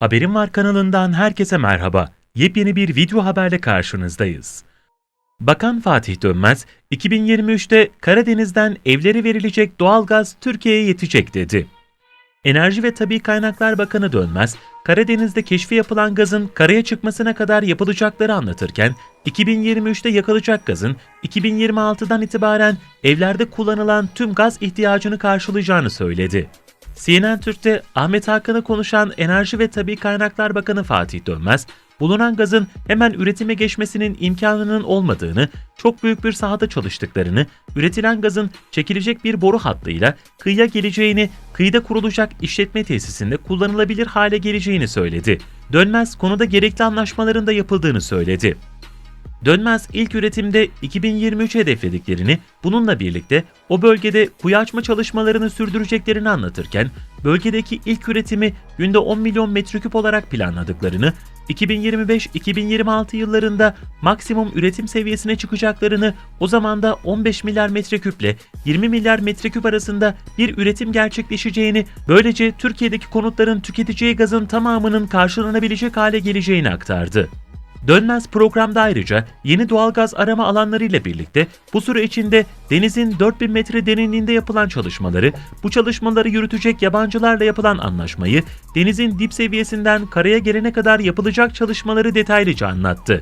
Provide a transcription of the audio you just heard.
Haberim Var kanalından herkese merhaba. Yepyeni bir video haberle karşınızdayız. Bakan Fatih Dönmez, 2023'te Karadeniz'den evlere verilecek doğalgaz Türkiye'ye yetecek dedi. Enerji ve Tabi Kaynaklar Bakanı Dönmez, Karadeniz'de keşfi yapılan gazın karaya çıkmasına kadar yapılacakları anlatırken, 2023'te yakılacak gazın 2026'dan itibaren evlerde kullanılan tüm gaz ihtiyacını karşılayacağını söyledi. CNN Türk'te Ahmet Hakan'ı konuşan Enerji ve Tabi Kaynaklar Bakanı Fatih Dönmez, bulunan gazın hemen üretime geçmesinin imkanının olmadığını, çok büyük bir sahada çalıştıklarını, üretilen gazın çekilecek bir boru hattıyla kıyıya geleceğini, kıyıda kurulacak işletme tesisinde kullanılabilir hale geleceğini söyledi. Dönmez konuda gerekli anlaşmaların da yapıldığını söyledi. Dönmez ilk üretimde 2023 hedeflediklerini, bununla birlikte o bölgede kuyu açma çalışmalarını sürdüreceklerini anlatırken, bölgedeki ilk üretimi günde 10 milyon metreküp olarak planladıklarını, 2025-2026 yıllarında maksimum üretim seviyesine çıkacaklarını, o zaman da 15 milyar metreküple 20 milyar metreküp arasında bir üretim gerçekleşeceğini, böylece Türkiye'deki konutların tüketeceği gazın tamamının karşılanabilecek hale geleceğini aktardı. Dönmez programda ayrıca yeni doğalgaz arama alanlarıyla birlikte bu süre içinde denizin 4000 metre derinliğinde yapılan çalışmaları, bu çalışmaları yürütecek yabancılarla yapılan anlaşmayı, denizin dip seviyesinden karaya gelene kadar yapılacak çalışmaları detaylıca anlattı.